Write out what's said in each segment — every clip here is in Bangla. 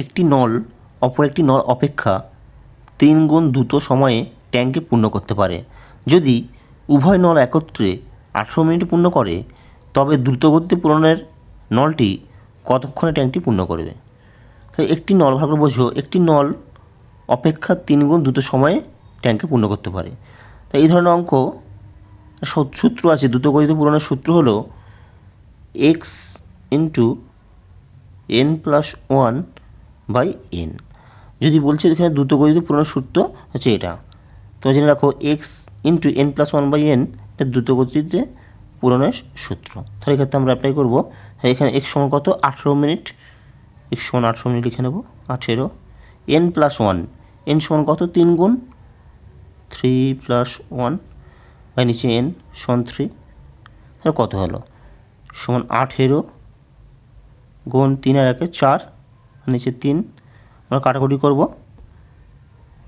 একটি নল, অপর একটি নল অপেক্ষা তিন গুণ দ্রুত সময়ে ট্যাঙ্কে পূর্ণ করতে পারে। যদি উভয় নল একত্রে আঠেরো মিনিট পূর্ণ করে, তবে দ্রুতগতিতে পূরণের নলটি কতক্ষণে ট্যাঙ্কটি পূর্ণ করবে? তো একটি নল, ভালো করে বোঝো, একটি নল অপেক্ষা তিন গুণ দ্রুত সময়ে ট্যাঙ্কে পূর্ণ করতে পারে। তো এই ধরনের অঙ্ক সূত্র আছে, দ্রুতগতিতে পূরণের সূত্র হলো x into n plus one by n. যদি বলছে এখানে দ্রুত গতিতে পুরনো সূত্র, হচ্ছে এটা। তোমরা জেনে রাখো x into n plus one by n এটা দ্রুত গতিতে পূরণের সূত্র। তাহলে এক্ষেত্রে আমরা অ্যাপ্লাই করব, এখানে এক্স সমান কত? আঠেরো মিনিট। এক্স সমান আঠেরো মিনিট লিখে নেব, আঠেরো। এন প্লাস ওয়ান এন সমান কত? তিন গুণ থ্রি প্লাস ওয়ান বাই নিচে এন সমান থ্রি তাহলে কত হলো? সমান আঠেরো গুণ তিন আর একে চার। নিচে তিন। আমরা কাটাকুটি করব।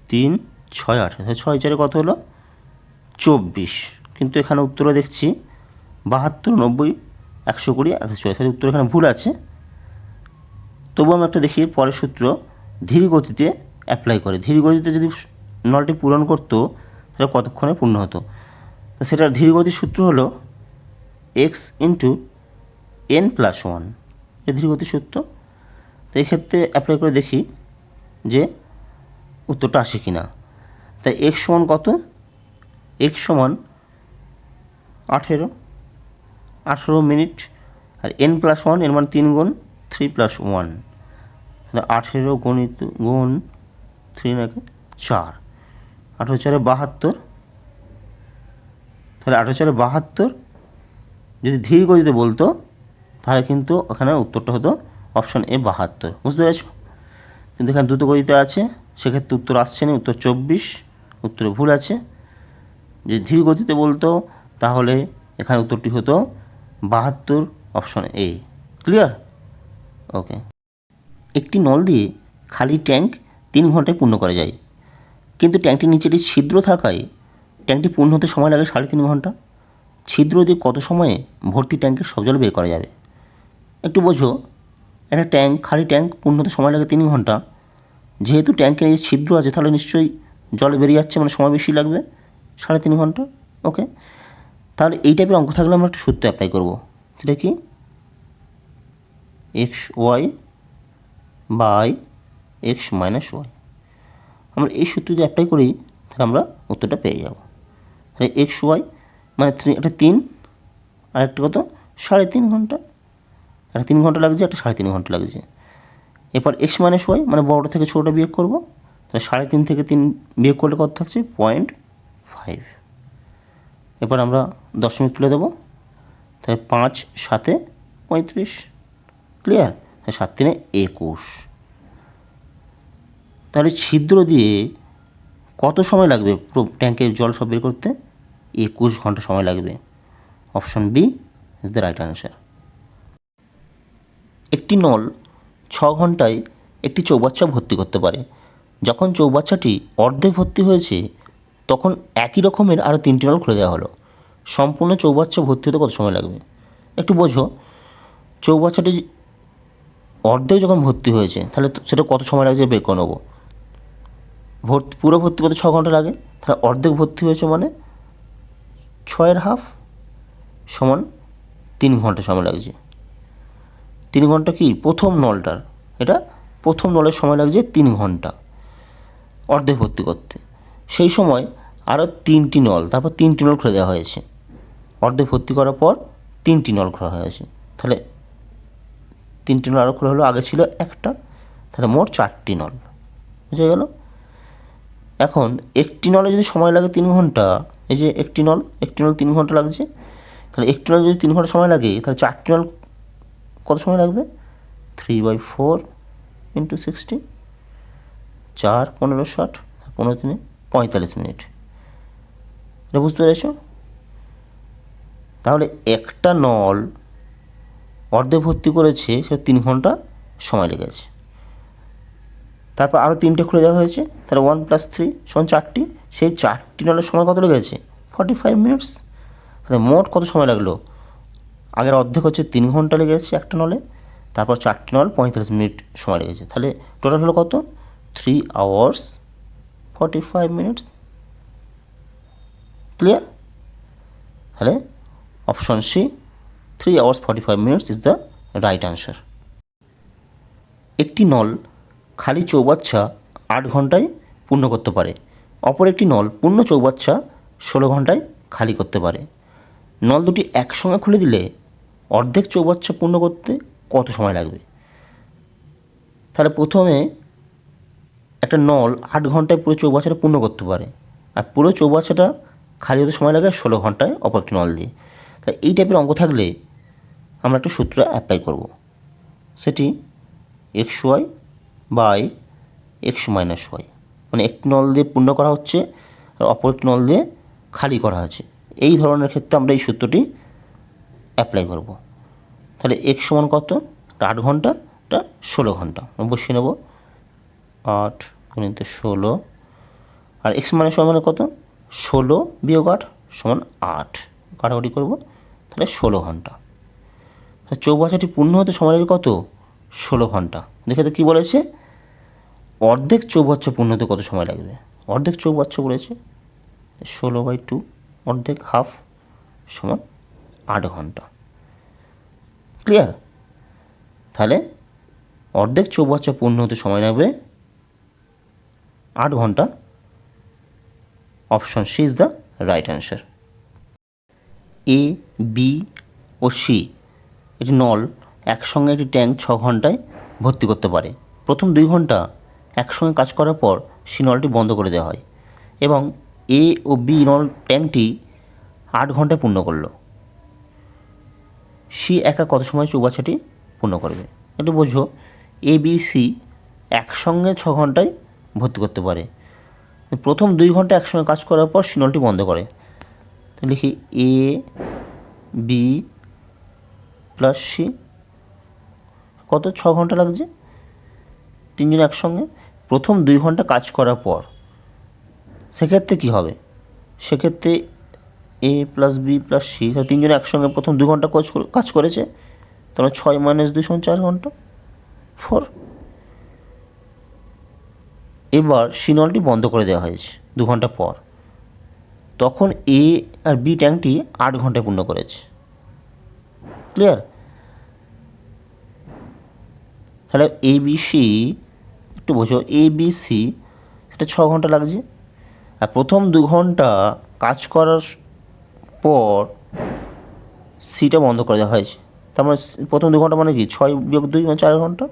তিন, ছয় আট তাহলে ছয়, চারে কত হলো? চব্বিশ। কিন্তু এখানে উত্তরে দেখছি বাহাত্তর, নব্বই, একশো কুড়ি, একশো তাহলে উত্তর এখানে ভুল আছে। তবু আমি একটা দেখি, পরের সূত্র, ধীর গতিতে অ্যাপ্লাই করে। ধীর গতিতে যদি নলটি পূরণ করতো, তাহলে কতক্ষণে পূর্ণ হতো? সেটার ধীর গতির সূত্র হলো x into n plus one এ ধীরগতির সূত্র? তো এই ক্ষেত্রে অ্যাপ্লাই করে দেখি যে উত্তরটা আসে কি না তাই এক্স সমান কত? এক্স সমান আঠেরো আঠেরো মিনিট, আর এন প্লাস ওয়ানের মান তিন গুণ থ্রি প্লাস ওয়ান তাহলে আঠেরো গণিত, গুণ থ্রি নাকি? চার। আঠেরো চারে বাহাত্তর, তাহলে আঠেরো চারে বাহাত্তর যদি ধীর গতিতে বলতো, তাহলে কিন্তু ওখানে উত্তরটা হতো অপশন এ বাহাত্তর। বুঝতে পেরেছ? কিন্তু এখানে দ্রুত গতিতে আছে, সেক্ষেত্রে উত্তর আসছে না, উত্তর চব্বিশ, উত্তরে ভুল আছে। যদি ধীর গতিতে বলতো, তাহলে এখানে উত্তরটি হতো বাহাত্তর অপশন এ। ক্লিয়ার? ওকে। একটি নল দিয়ে খালি ট্যাঙ্ক তিন ঘন্টায় পূর্ণ করা যায়। কিন্তু ট্যাঙ্কটির নিচে একটি ছিদ্র থাকায় ট্যাঙ্কটি পূর্ণ হতে সময় লাগে সাড়ে তিন ঘণ্টা। ছিদ্র দিয়ে কত সময়ে ভর্তি ট্যাঙ্কের সব জল বের করা যাবে? একটু বোঝো একটা ট্যাঙ্ক, খালি ট্যাঙ্ক পূর্ণ হতে সময় লাগে তিন ঘণ্টা। যেহেতু ট্যাঙ্কের এই ছিদ্র আছে, তাহলে নিশ্চয়ই জল বেরিয়ে যাচ্ছে মানে সময় বেশি লাগবে, সাড়ে তিন ঘণ্টা ওকে তাহলে এই টাইপের অঙ্ক থাকলে আমরা একটা সূত্র অ্যাপ্লাই করব। সেটা কি? X y by x minus y আমরা এই সূত্র যদি অ্যাপ্লাই করি, তাহলে আমরা উত্তরটা পেয়ে যাব। তাহলে এক্স ওয়াই মানে একটা তিন, আর একটা কত? সাড়ে তিন ঘণ্টা। একটা তিন ঘণ্টা লাগছে, একটা সাড়ে তিন ঘণ্টা লাগছে। এরপর এক্স মাইনাস ওয়াই মানে বড়টা থেকে ছোটোটা বিয়োগ করব। তাহলে সাড়ে তিন থেকে তিন বিয়োগ করলে কত থাকছে? পয়েন্ট ফাইভ এরপর আমরা দশমিক তুলে দেবো। তাহলে পাঁচ সাতে পঁয়ত্রিশ। ক্লিয়ার তাহলে সাত তিনে একুশ। তাহলে ছিদ্র দিয়ে কত সময় লাগবে? পুরো ট্যাঙ্কের জল সব বের করতে? একুশ ঘণ্টা সময় লাগবে। Option B is the right answer একটি নল ছ ঘন্টায় একটি চৌবাচ্চা ভর্তি করতে পারে। যখন চৌবাচ্চাটি অর্ধেক ভর্তি হয়েছে, তখন একই রকমের আরও তিনটি নল খুলে দেওয়া হলো। সম্পূর্ণ চৌবাচ্চা ভর্তি হতে কত সময় লাগবে? একটু বোঝো, চৌবাচ্চাটি অর্ধেক যখন ভর্তি হয়েছে, তাহলে সেটা কত সময় লাগছে বের করে নেব? ভর্তি, পুরো ভর্তি করতে ছ ঘণ্টা লাগে, তাহলে অর্ধেক ভর্তি হয়েছে মানে ছয়ের হাফ সমান তিন ঘণ্টা সময় লাগছে। তিন ঘণ্টা কি? প্রথম নলটার। এটা প্রথম নলের সময় লাগছে তিন ঘণ্টা। অর্ধেক ভর্তি করতে। সেই সময় আরও তিনটি নল, তারপর তিনটি নল খুলে দেওয়া হয়েছে। অর্ধেক ভর্তি করার পর তিনটি নল খোলা হয়েছে। তাহলে তিনটি নল আরও খোলা হলো, আগে ছিল একটা, তাহলে মোট চারটি নল। বুঝে গেল? এখন একটি নলে যদি সময় লাগে তিন ঘণ্টা, এই যে একটি নল একটি নল তিন ঘণ্টা লাগছে, তাহলে একটি নল যদি তিন ঘণ্টা সময় লাগে, তাহলে চারটি নল কত সময় লাগবে? Three by four into sixty, চার পনেরো ষাট, পনেরো তিনে পঁয়তাল্লিশ মিনিট। এটা বুঝতে পেরেছ? তাহলে একটা নল অর্ধে ভর্তি করেছে সে তিন ঘণ্টা সময় লেগেছে। তারপর আরও তিনটে খুলে দেওয়া হয়েছে, তাহলে ওয়ান প্লাস থ্রি সমান চারটি, সেই চারটি নলের সময় কত লেগেছে? ফর্টি ফাইভ মিনিটস তাহলে মোট কত সময় লাগল? আগের অর্ধেক হচ্ছে তিন ঘণ্টা লেগেছে একটা নলে, তারপর চারটি নল পঁয়তাল্লিশ মিনিট সময় লেগেছে। তাহলে টোটাল হলো কত? Three hours forty five minutes clear তাহলে option C three hours forty five minutes is the right answer একটি নল খালি চৌবাচ্চা আট ঘন্টায় পূর্ণ করতে পারে। অপর একটি নল পূর্ণ চৌবাচ্চা ষোলো ঘন্টায় খালি করতে পারে। নল দুটি একসঙ্গে খুলে দিলে অর্ধেক চৌবাচ্চা পূর্ণ করতে কত সময় লাগবে? তাহলে প্রথমে একটা নল আট ঘন্টায় পুরো চৌবাচ্চাটা পূর্ণ করতে পারে। আর পুরো চৌবাচ্চাটা খালি হতে সময় লাগে ষোলো ঘন্টায় অপর একটি নল দিয়ে। তাই এই টাইপের অঙ্ক থাকলে আমরা একটা সূত্র অ্যাপ্লাই করব। সেটি x y by x minus y মানে একটি নল দিয়ে পূর্ণ করা হচ্ছে আর অপর একটি নল দিয়ে খালি করা আছে। এই ধরনের ক্ষেত্রে আমরা এই সূত্রটি অ্যাপ্লাই করব। তাহলে এক্স সমান কত? আট ঘণ্টা এটা ষোলো ঘণ্টা। বসিয়ে নেব। আট গুণিত ষোলো। আর এক্স মাইনাস ওয়াই মানে কত? ষোলো বিয়োগ আট সমান আট। কাটাকাটি করব। তাহলে ষোলো ঘণ্টা। তা চৌবাচ্চাটি পূর্ণ হতে সময় লাগে কত? ষোলো ঘণ্টা। দেখে তো কী বলেছে? অর্ধেক চৌবাচ্চা পূর্ণ হতে কত সময় লাগবে? অর্ধেক চৌবাচ্চা বলেছে। ষোলো বাই টু অর্ধেক হাফ সমান আট ঘণ্টা। ক্লিয়ার তাহলে অর্ধেক চৌবাচ্চা পূর্ণ হতে সময় লাগবে। আট ঘণ্টা। Option C is the right answer A B O C এটি নল, একসঙ্গে একটি ট্যাঙ্ক ছ ঘন্টায় ভর্তি করতে পারে। প্রথম দুই ঘণ্টা একসঙ্গে কাজ করার পর সি নলটি বন্ধ করে দেওয়া হয় এবং এ ও বি নল ট্যাঙ্কটি আট ঘন্টায় পূর্ণ করল। সি একা কত সময় চৌবাচ্চাটি পূর্ণ করবে? একটু বোঝো। এ বি সি একসঙ্গে ছ ঘন্টায় ভর্তি করতে পারে। প্রথম দুই ঘণ্টা একসঙ্গে কাজ করার পর সি নলটি বন্ধ করে। লিখি এ বি প্লাস সি কত? ছ ঘণ্টা লাগছে। তিনজন একসঙ্গে। প্রথম দুই ঘণ্টা কাজ করার পর। সেক্ষেত্রে কী হবে? সেক্ষেত্রে A plus B plus C তিনজনে একসঙ্গে প্রথম দু ঘণ্টা করে- কাজ করেছে, তাহলে ছয় মাইনাস দুই সমান চার ঘণ্টা ফোর এবার সিনলটি বন্ধ করে দেওয়া হয়েছে দু ঘণ্টা পর। তখন এ আর বি ট্যাঙ্কটি আট ঘন্টায় পূর্ণ করেছে। ক্লিয়ার তাহলে এ বি সি একটু বোঝো এ বি সি সেটা ছ ঘণ্টা লাগছে। আর প্রথম দু ঘণ্টা কাজ করার পর সিটা বন্ধ করে দেওয়া হয়েছে। তার মানে প্রথম দু ঘণ্টা মানে কি? ছয় বিয়োগ দুই মানে চার ঘণ্টা?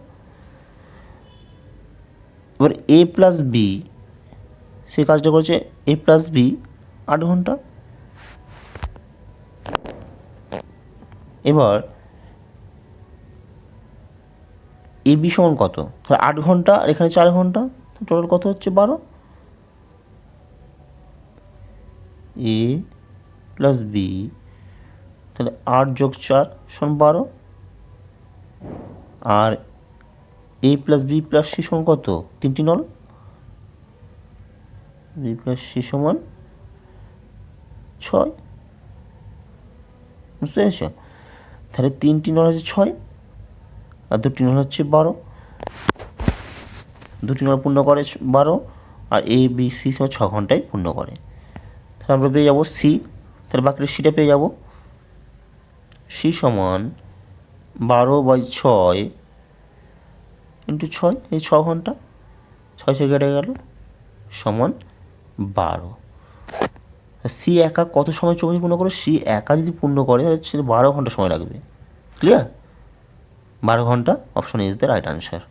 এবার এ প্লাস বি সেই কাজটা করেছে এ প্লাস বি আট ঘণ্টা? এবার এ বি সমান কত? তাহলে আট ঘণ্টা আর এখানে চার ঘণ্টা? টোটাল কত হচ্ছে? বারো? এ প্লাস বি তাহলে আট যোগ চার সমান বারো। আর A plus B plus C সমান কত? তিনটি নল। বি প্লাস সি সমান ছয়। বুঝতে পেরেছ তাহলে তিনটি নল হচ্ছে ছয়, আর দুটি নল হচ্ছে বারো। দুটি নল পূর্ণ করে বারো, আর এ বি সি সমান ছ ঘন্টায় পূর্ণ করে। তাহলে আমরা পেয়ে যাব সি তাহলে বাকিটা সিটা পেয়ে যাব। সি সমান বারো বাই ছয় ইন্টু ছয়, এই ছ ঘণ্টা। ছয় ছয় কেটে গেল, সমান বারো। সি একা কত সময় চব্বিশ পূর্ণ করে? সি একা যদি পূর্ণ করে, তাহলে সেটা বারো ঘণ্টা সময় লাগবে। ক্লিয়ার বারো ঘণ্টা? Option is the right answer